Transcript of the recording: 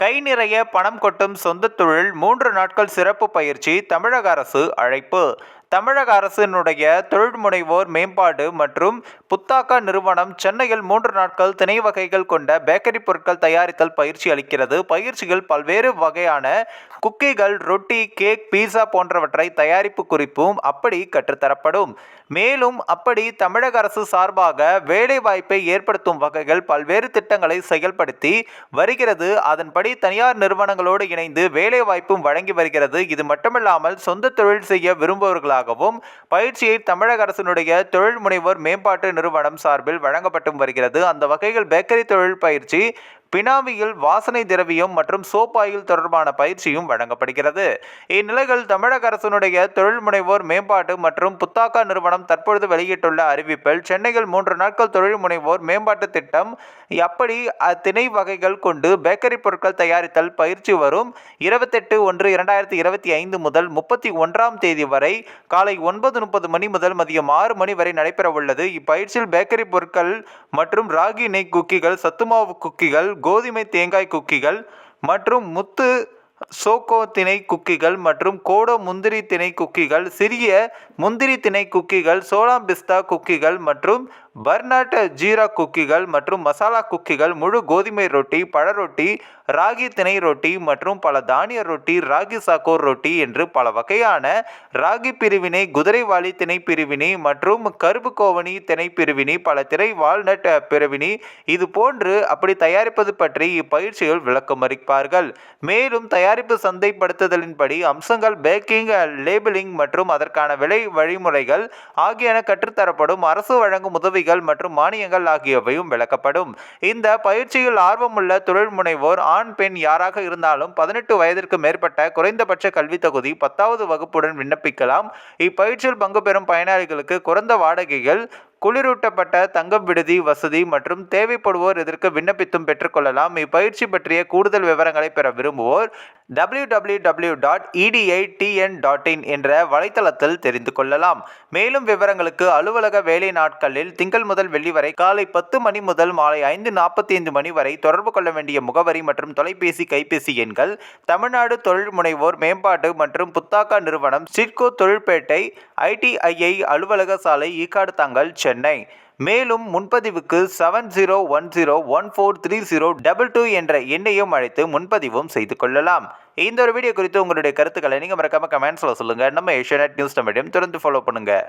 கை நிறைய பணம் கொட்டும் சொந்த தொழில் மூன்று நாட்கள் சிறப்பு பயிற்சி தமிழக அரசு அழைப்பு. தமிழக அரசினுடைய தொழில் முனைவோர் மேம்பாடு மற்றும் புத்தாக்கா நிறுவனம் சென்னையில் மூன்று நாட்கள் திணை வகைகள் கொண்ட பேக்கரி பொருட்கள் தயாரித்தல் பயிற்சி அளிக்கிறது. பயிற்சிகள் பல்வேறு வகையான குக்கீகள் ரொட்டி கேக் பீஸா போன்றவற்றை தயாரிப்பு குறிப்பும் அப்படி கற்றுத்தரப்படும். மேலும் அப்படி தமிழக அரசு சார்பாக வேலைவாய்ப்பை ஏற்படுத்தும் வகைகள் பல்வேறு திட்டங்களை செயல்படுத்தி வருகிறது. அதன்படி தனியார் நிறுவனங்களோடு இணைந்து வேலைவாய்ப்பும் வழங்கி வருகிறது. இது மட்டுமல்லாமல் சொந்த தொழில் செய்ய விரும்புபவர்களாகவும் பயிற்சியை தமிழக அரசினுடைய தொழில் முனைவோர் மேம்பாட்டு நிறுவனம் சார்பில் வழங்கப்பட்டும் வருகிறது. அந்த வகையில் பேக்கரி தொழில் பயிற்சி பினாமியில் வாசனை திரவியம் மற்றும் சோப்பாயில் தொடர்பான பயிற்சியும் வழங்கப்படுகிறது. இந்நிலையில் தமிழக அரசினுடைய தொழில் முனைவோர் மேம்பாட்டு மற்றும் புத்தாக்கா நிறுவனம் தற்பொழுது வெளியிட்டுள்ள அறிவிப்பில் சென்னையில் மூன்று நாட்கள் தொழில் முனைவோர் மேம்பாட்டு திட்டம் அப்படி திணை வகைகள் கொண்டு பேக்கரி பொருட்கள் தயாரித்தல் பயிற்சி வரும் இருபத்தெட்டு ஒன்று இரண்டாயிரத்தி இருபத்தி ஐந்து முதல் முப்பத்தி ஒன்றாம் தேதி வரை காலை ஒன்பது முப்பது மணி முதல் மதியம் ஆறு மணி வரை நடைபெற உள்ளது இப்பயிற்சியில் பேக்கரி பொருட்கள் மற்றும் ராகி நெய் குக்கிகள் சத்துமாவு குக்கிகள் கோதுமை தேங்காய் குக்கிகள் மற்றும் முத்து சோக்கோ திணை குக்கிகள் மற்றும் கோடோ முந்திரி திணை குக்கிகள் சிறிய முந்திரி திணை குக்கிகள் சோளாம் பிஸ்தா குக்கிகள் மற்றும் பர்னாட் ஜீரா குக்கிகள் மற்றும் மசாலா குக்கிகள் முழு கோதுமை ரொட்டி பழ ரொட்டி ராகி திணை ரொட்டி மற்றும் பல தானிய ரொட்டி ராகி சாக்கோர் ரொட்டி என்று பல வகையான ராகி பிரிவினை குதிரைவாளி திணை பிரிவினை மற்றும் கருப்பு கோவணி திணை பிரிவினை பல திரை வால்நட் பிரிவினை. இது போன்று அப்படி தயாரிப்பது பற்றி இப்பயிற்சிகள் விளக்கம் அளிப்பார்கள் மேலும் தயாரிப்பு சந்தைப்படுத்துதலின்படி அம்சங்கள் பேக்கிங் லேபிளிங் மற்றும் அதற்கான விலை வழிமுறைகள் ஆகியன கற்றுத்தரப்படும். அரசு வழங்கும் உதவிகள் மற்றும் மானியங்கள் ஆகியவையும் விளக்கப்படும். இந்த பயிற்சியில் ஆர்வமுள்ள தொழில் முனைவோர் ஆண் பெண் யாராக இருந்தாலும் பதினெட்டு வயதிற்கு மேற்பட்ட குறைந்தபட்ச கல்வி தகுதி பத்தாவது வகுப்புடன் விண்ணப்பிக்கலாம். இப்பயிற்சியில் பங்கு பெறும் பயனாளிகளுக்கு குறைந்த வாடகைகள் குளிரூட்டப்பட்ட தங்கம் விடுதி வசதி மற்றும் தேவைப்படுவோர் இதற்கு விண்ணப்பித்தும் பெற்றுக்கொள்ளலாம். இப்பயிற்சி பற்றிய கூடுதல் விவரங்களை பெற விரும்புவோர் W W W dot EDI TN dot in என்ற வலைத்தளத்தில் தெரிந்து கொள்ளலாம். மேலும் விவரங்களுக்கு அலுவலக வேலை நாட்களில் திங்கள் முதல் வெள்ளி வரை காலை பத்து மணி முதல் மாலை ஐந்து நாற்பத்தி ஐந்து மணி வரை தொடர்பு கொள்ள வேண்டிய முகவரி மற்றும் தொலைபேசி கைபேசி எண்கள் தமிழ்நாடு தொழில் முனைவோர் மேம்பாட்டு மற்றும் புத்தாக்கா நிறுவனம் சிட்கோ தொழில்பேட்டை ஐடிஐஐ அலுவலக சாலை ஈக்காடு தாங்கல் சென்னை. மேலும் முன்பதிவுக்கு seven zero one zero one four three zero double two என்ற எண்ணையும் அழைத்து முன்பதிவும் செய்து கொள்ளலாம். இந்த ஒரு வீடியோ குறித்து உங்களுடைய கருத்துக்களை நீங்கள் மறக்காம கமெண்ட்ஸில் சொல்லுங்கள் நம்ம ஏஷியா நியூஸ் தமிழையும் தொடர்ந்து ஃபாலோ பண்ணுங்கள்